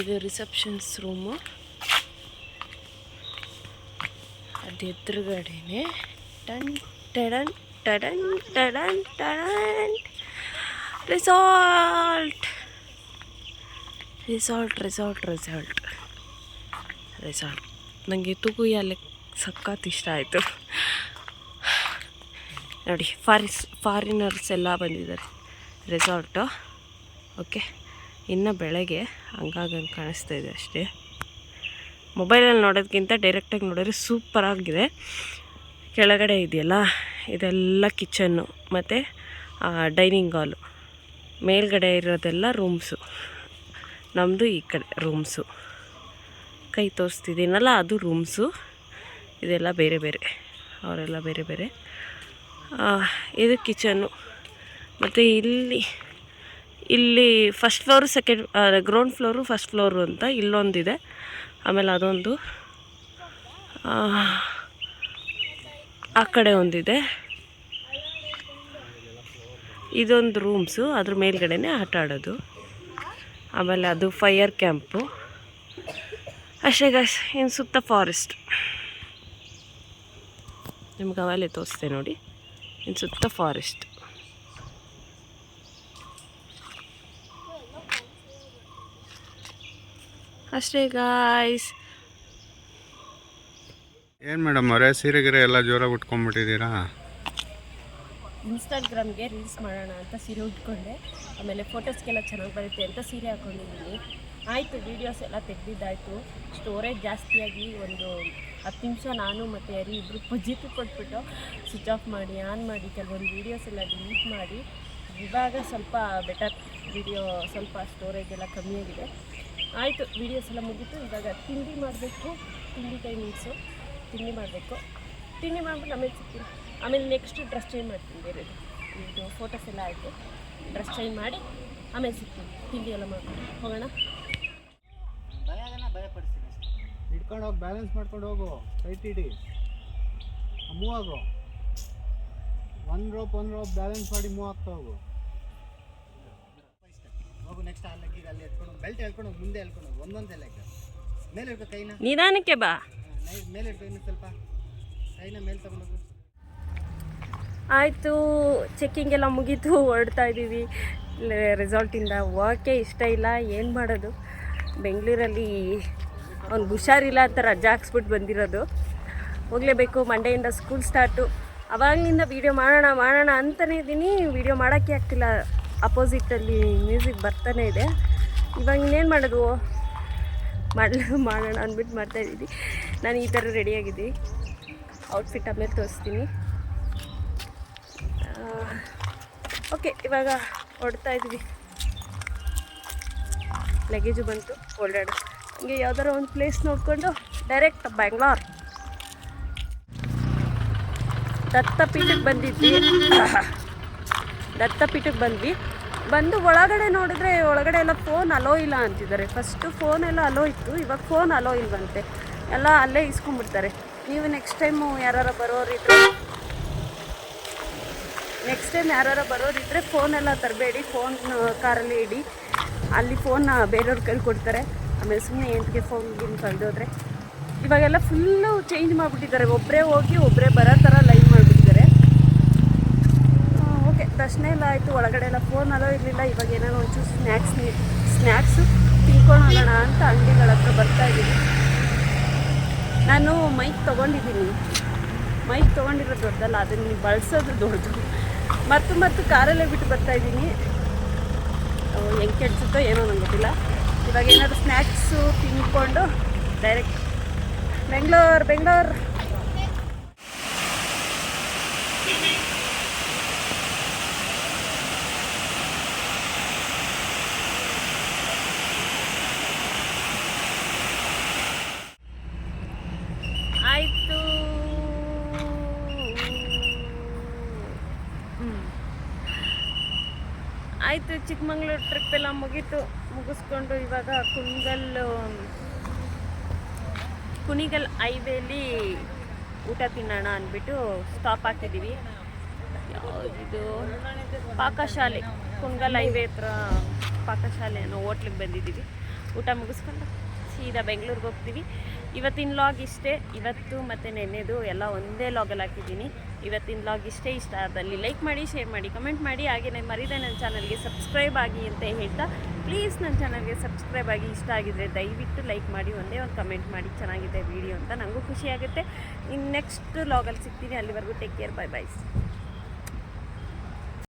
ಇದು ರಿಸೆಪ್ಷನ್ಸ್ ರೂಮು ಅದು ಎದುರುಗಡೆನೆ. ಟನ್ ಟಡನ್ ಟಡನ್ ಟಡನ್ ಟಡನ್. Result result result result result ನನಗೆ ತುಗುಯಲ್ಲಿ ಸಖತ್ ಇಷ್ಟ ಆಯಿತು. ನೋಡಿ, ಫಾರಿಸ್, ಫಾರಿನರ್ಸ್ ಎಲ್ಲ ಬಂದಿದ್ದಾರೆ. ರೆಸಾರ್ಟು ಓಕೆ ಇನ್ನು ಬೆಳಗ್ಗೆ ಹಂಗಾಗಿ ಹಂಗೆ ಕಾಣಿಸ್ತಾ ಇದೆ ಅಷ್ಟೇ. ಮೊಬೈಲಲ್ಲಿ ನೋಡೋದಕ್ಕಿಂತ ಡೈರೆಕ್ಟಾಗಿ ನೋಡಿದ್ರೆ ಸೂಪರಾಗಿದೆ ಕೆಳಗಡೆ ಇದೆಯಲ್ಲ? ಇದೆಲ್ಲ ಕಿಚನ್ನು ಮತ್ತು ಡೈನಿಂಗ್ ಹಾಲು ಮೇಲ್ಗಡೆ ಇರೋದೆಲ್ಲ ರೂಮ್ಸು. ನಮ್ಮದು ಈ ಕಡೆ ರೂಮ್ಸು. ಕೈ ತೋರಿಸ್ತಿದ್ದೀನಲ್ಲ, ಅದು ರೂಮ್ಸು. ಇದೆಲ್ಲ ಬೇರೆ ಬೇರೆ. ಅವರೆಲ್ಲ ಬೇರೆ ಬೇರೆ. ಇದು ಕಿಚನ್ನು. ಮತ್ತು ಇಲ್ಲಿ ಇಲ್ಲಿ first floor, second ground floor, first floor ಅಂತ ಇಲ್ಲೊಂದಿದೆ. ಆಮೇಲೆ ಅದೊಂದು ಆ ಕಡೆ ಒಂದಿದೆ. ಇದೊಂದು ರೂಮ್ಸು, ಅದ್ರ ಮೇಲ್ಗಡೆನೇ ಆಟ ಆಡೋದು. ಆಮೇಲೆ ಅದು ಫೈಯರ್ ಕ್ಯಾಂಪು. ಅಷ್ಟೇ ಗಾಯ್ಸ್ ಇನ್ನು ಸುತ್ತ ಫಾರೆಸ್ಟ್ ನಿಮ್ಗೆ ಅವೆಲ್ಲ ತೋರಿಸ್ತೆ ನೋಡಿ. ಇನ್ನು ಸುತ್ತ ಫಾರೆಸ್ಟ್ ಅಷ್ಟೇ ಗಾಯ್ಸ್ ಏನು ಮೇಡಮ್ ಅವರೇ ಸೀರೆಗಿರೆ ಎಲ್ಲ ಜೋರಾಗಿ ಉಟ್ಕೊಂಡ್ಬಿಟ್ಟಿದ್ದೀರಾ? ಇನ್ಸ್ಟಾಗ್ರಾಮ್ಗೆ ರೀಲ್ಸ್ ಮಾಡೋಣ ಅಂತ ಸೀರೆ ಉಟ್ಕೊಂಡೆ. ಆಮೇಲೆ ಫೋಟೋಸ್ಗೆಲ್ಲ ಚೆನ್ನಾಗಿ ಬರುತ್ತೆ ಅಂತ ಸೀರೆ ಹಾಕ್ಕೊಂಡಿದ್ದೀನಿ ಆಯಿತು ವೀಡಿಯೋಸ್ ಎಲ್ಲ ತೆಗೆದಿದ್ದಾಯಿತು. ಸ್ಟೋರೇಜ್ ಜಾಸ್ತಿಯಾಗಿ ಒಂದು ಹತ್ತು ನಿಮಿಷ ನಾನು ಮತ್ತು ಯಾರಿ ಇಬ್ಬರು ಪಜಿತು ಕೊಟ್ಬಿಟ್ಟು ಸ್ವಿಚ್ ಆಫ್ ಮಾಡಿ ಆನ್ ಮಾಡಿ, ಕೆಲವೊಂದು ವೀಡಿಯೋಸ್ ಎಲ್ಲ ಡಿಲೀಟ್ ಮಾಡಿ. ಇವಾಗ ಸ್ವಲ್ಪ ಬೆಟರ್ ವಿಡಿಯೋ ಸ್ವಲ್ಪ ಸ್ಟೋರೇಜ್ ಎಲ್ಲ ಕಮ್ಮಿಯಾಗಿದೆ ಆಯಿತು ವೀಡಿಯೋಸ್ ಎಲ್ಲ ಮುಗೀತು. ಇವಾಗ ತಿಂಡಿ ಮಾಡಬೇಕು, ತಿಂಡಿ ಟೈಮಿಂಗ್ಸು ತಿಂಡಿ ಮಾಡಬೇಕು. ತಿಂಡಿ ಮಾಡಿಬಿಟ್ಟು ನಮಗೆ ಸಿಗ್ತೀನಿ. ಆಮೇಲೆ ನೆಕ್ಸ್ಟ್ ಡ್ರೆಸ್ ಚೇಂಜ್ ಮಾಡ್ತೀನಿ ಬೇರೆ ಇದು. ಫೋಟೋಸ್ ಎಲ್ಲ ಆಯಿತು. ಡ್ರೆಸ್ ಚೇಂಜ್ ಮಾಡಿ ಆಮೇಲೆ ಸಿಗ್ತೀನಿ. ತಿಂಡಿ ಎಲ್ಲ ಮಾಡ್ಕೊಂಡು. ಹೋಗೋಣ. ಹಿಡ್ಕೊಂಡು ಹೋಗಿ ಬ್ಯಾಲೆನ್ಸ್ ಮಾಡ್ಕೊಂಡು ಹೋಗು ಟೈಟ್ ಇಡಿ ಮೂವ್ ಆಗು. ಒಂದು ರೋಪ್ ಒನ್ ರೋಪ್ ಬ್ಯಾಲೆನ್ಸ್ ಮಾಡಿ ಮೂವ್ ಆಗ್ತಾ ಹೋಗು. ಹೋಗು ನೆಕ್ಸ್ಟ್ ಆ ಲಗ್ಗಿಗೆ ಅಲ್ಲಿ ಎತ್ಕೊಂಡು ಬೆಲ್ಟ್ ಎಳ್ಕೊಂಡು ಹೋಗು ಮುಂದೆ ಎಳ್ಕೊಂಡು ಹೋಗು. ಒಂದೊಂದೇ ಲೆಕ್ಕ ಮೇಲೆ ಇಡ್ಕೊ ಕೈನ? ನಿಧಾನಕ್ಕೆ ಬಾ. ಮೇಲೆ ಇಡ್ಕೊ ಇನ್ನು ಸ್ವಲ್ಪ. ಕೈನ ಮೇಲೆ ತಗೊಂಡೋಗು ಆಯಿತು ಚೆಕ್ಕಿಂಗ್ ಎಲ್ಲ ಮುಗೀತು ಹೊರಡ್ತಾ ಇದ್ದೀವಿ. ರೆಸಾರ್ಟಿಂದ ಹೋಗೋಕ್ಕೆ ಇಷ್ಟ ಇಲ್ಲ, ಏನು ಮಾಡೋದು? ಬೆಂಗಳೂರಲ್ಲಿ ಅವ್ನಿಗೆ ಹುಷಾರಿಲ್ಲ ಅಂತ ರಜೆ ಹಾಕ್ಸ್ಬಿಟ್ಟು ಬಂದಿರೋದು. ಹೋಗಲೇಬೇಕು ಮಂಡೆಯಿಂದ ಸ್ಕೂಲ್ ಸ್ಟಾರ್ಟು ಅವಾಗಲಿಂದ ವೀಡಿಯೋ ಮಾಡೋಣ ಮಾಡೋಣ ಅಂತಲೇ ಇದ್ದೀನಿ. ವೀಡಿಯೋ ಮಾಡೋಕ್ಕೆ ಆಗ್ತಿಲ್ಲ. ಅಪೋಸಿಟಲ್ಲಿ ಮ್ಯೂಸಿಕ್ ಬರ್ತಾನೆ ಇದೆ. ಇವಾಗ ಇನ್ನೇನು ಮಾಡೋದು? ಮಾಡಲು ಮಾಡೋಣ ಅಂದ್ಬಿಟ್ಟು ಮಾಡ್ತಾಯಿದ್ದೀನಿ ನಾನು ಈ ಥರ ರೆಡಿಯಾಗಿದ್ದೀನಿ ಔಟ್ಫಿಟ್ ಆಮೇಲೆ ತೋರಿಸ್ತೀನಿ. ಓಕೆ ಇವಾಗ ಹೊಡ್ತಾ ಇದ್ವಿ. ಲಗೇಜು ಬಂತು, ಓಡಾಡು. ಹಂಗೆ ಯಾವ್ದಾರ ಒಂದು ಪ್ಲೇಸ್ ನೋಡಿಕೊಂಡು ಡೈರೆಕ್ಟ್ ಬ್ಯಾಂಗ್ಳೂರ್ ದತ್ತಪೀಠಕ್ಕೆ ಬಂದಿದ್ವಿ. ದತ್ತಪೀಠಕ್ಕೆ ಬಂದ್ವಿ. ಬಂದು ಒಳಗಡೆ ನೋಡಿದ್ರೆ ಒಳಗಡೆ ಎಲ್ಲ ಫೋನ್ ಅಲೋ ಇಲ್ಲ ಅಂತಿದ್ದಾರೆ. ಫಸ್ಟು ಫೋನ್ ಎಲ್ಲ ಅಲೋ ಇತ್ತು, ಇವಾಗ ಫೋನ್ ಅಲೋ ಇಲ್ವಂತೆ. ಎಲ್ಲ ಅಲ್ಲೇ ಇಸ್ಕೊಂಡ್ಬಿಡ್ತಾರೆ. ನೀವು ನೆಕ್ಸ್ಟ್ ಟೈಮು ಯಾರು ಬರೋರಿದ್ರೆ ನೆಕ್ಸ್ಟ್ ಟೈಮ್ ಯಾರು ಫೋನ್ ಎಲ್ಲ ತರಬೇಡಿ ಫೋನ್ ಕಾರಲ್ಲಿ ಇಡಿ. ಅಲ್ಲಿ ಫೋನ್ ಬೇರೆಯವ್ರು ಕೈಲಿ ಕೊಡ್ತಾರೆ. ಆಮೇಲೆ ಸುಮ್ಮನೆ ಎಂಟಿಗೆ ಫೋನ್ ಗಿನ್ ಕಳೆದೋದ್ರೆ ಇವಾಗೆಲ್ಲ ಫುಲ್ಲು ಚೇಂಜ್ ಮಾಡಿಬಿಟ್ಟಿದ್ದಾರೆ. ಒಬ್ಬರೇ ಹೋಗಿ ಒಬ್ಬರೇ ಬರೋ ಥರ ಲೈನ್ ಮಾಡಿಬಿಟ್ಟಿದ್ದಾರೆ. ಓಕೆ ದರ್ಶನ ಎಲ್ಲ ಆಯಿತು, ಒಳಗಡೆ ಎಲ್ಲ ಫೋನ್ ಅಲೋ ಇರಲಿಲ್ಲ. ಇವಾಗ ಏನಾದ್ರು ಒಂಚೂರು ಸ್ನ್ಯಾಕ್ಸ್ ಸ್ನ್ಯಾಕ್ಸು ತಿನ್ಕೊಂಡು ಹೋಗೋಣ ಅಂತ ಅಂಗಡಿಗಳ ಹತ್ರ ಬರ್ತಾ ಇದ್ದೀನಿ. ನಾನು ಮೈಕ್ ತೊಗೊಂಡಿದ್ದೀನಿ. ಮೈಕ್ ತೊಗೊಂಡಿರೋದು ದೊಡ್ಡದಲ್ಲ, ಅದನ್ನು ಬಳಸೋದು ದೊಡ್ಡದು. ಮತ್ತು ಮತ್ತು ಕಾರಲ್ಲೇ ಬಿಟ್ಟು ಬರ್ತಾ ಇದ್ದೀನಿ. ಹೆಂಗೆ ಕೆಡ್ಸುತ್ತೋ ಏನೋ ನಂಗೆ ಗೊತ್ತಿಲ್ಲ. ಇವಾಗ ಏನಾದರೂ ಸ್ನ್ಯಾಕ್ಸು ತಿನ್ಕೊಂಡು ಡೈರೆಕ್ಟ್ ಬೆಂಗಳೂರು ಬೆಂಗಳೂರು. ಆಯಿತು, ಚಿಕ್ಕಮಂಗ್ಳೂರು ಟ್ರಿಪ್ ಎಲ್ಲ ಮುಗೀತು. ಮುಗಿಸ್ಕೊಂಡು ಇವಾಗ ಕುಣಿಗಲ್ ಕುಣಿಗಲ್ ಹೈವೇಲಿ ಊಟ ತಿನ್ನೋಣ ಅಂದ್ಬಿಟ್ಟು ಸ್ಟಾಪ್ ಹಾಕಿದ್ದೀವಿ. ಇದು ಪಾಕಶಾಲೆ. ಕುಣಿಗಲ್ ಹೈವೇ ಹತ್ರ ಪಾಕಶಾಲೆ ಅನ್ನೋ ಹೋಟ್ಲಿಗೆ ಬಂದಿದ್ದೀವಿ. ಊಟ ಮುಗಿಸ್ಕೊಂಡು ಸೀದಾ ಬೆಂಗಳೂರಿಗೆ ಹೋಗ್ತೀವಿ. ಇವತ್ತಿನ ಲಾಗ್ ಇಷ್ಟೇ, ಇವತ್ತು ಮತ್ತು ನೆನ್ನೆದು ಎಲ್ಲ ಒಂದೇ ಲಾಗಲ್ಲಿ ಹಾಕಿದ್ದೀನಿ. ಇವತ್ತಿನ ಲಾಗ್ ಇಷ್ಟೇ, ಇಷ್ಟ ಆದಲ್ಲಿ ಲೈಕ್ ಮಾಡಿ ಶೇರ್ ಮಾಡಿ ಕಮೆಂಟ್ ಮಾಡಿ ಹಾಗೆಯೇ ಮರಿದೆ ನನ್ನ ಚಾನಲ್ಗೆ ಸಬ್ಸ್ಕ್ರೈಬ್ ಆಗಿ ಅಂತ ಹೇಳ್ತಾ ಪ್ಲೀಸ್ ನನ್ನ ಚಾನಲ್ಗೆ ಸಬ್ಸ್ಕ್ರೈಬ್ ಆಗಿ ಇಷ್ಟ ಆಗಿದ್ದರೆ ದಯವಿಟ್ಟು ಲೈಕ್ ಮಾಡಿ, ಒಂದೇ ಒಂದು ಕಮೆಂಟ್ ಮಾಡಿ, ಚೆನ್ನಾಗಿದೆ ವಿಡಿಯೋ ಅಂತ ನನಗೂ ಖುಷಿಯಾಗುತ್ತೆ ಇನ್ನು ನೆಕ್ಸ್ಟ್ ಲಾಗಲ್ಲಿ ಸಿಗ್ತೀನಿ, ಅಲ್ಲಿವರೆಗೂ ಟೇಕ್ ಕೇರ್ ಬೈ ಬೈ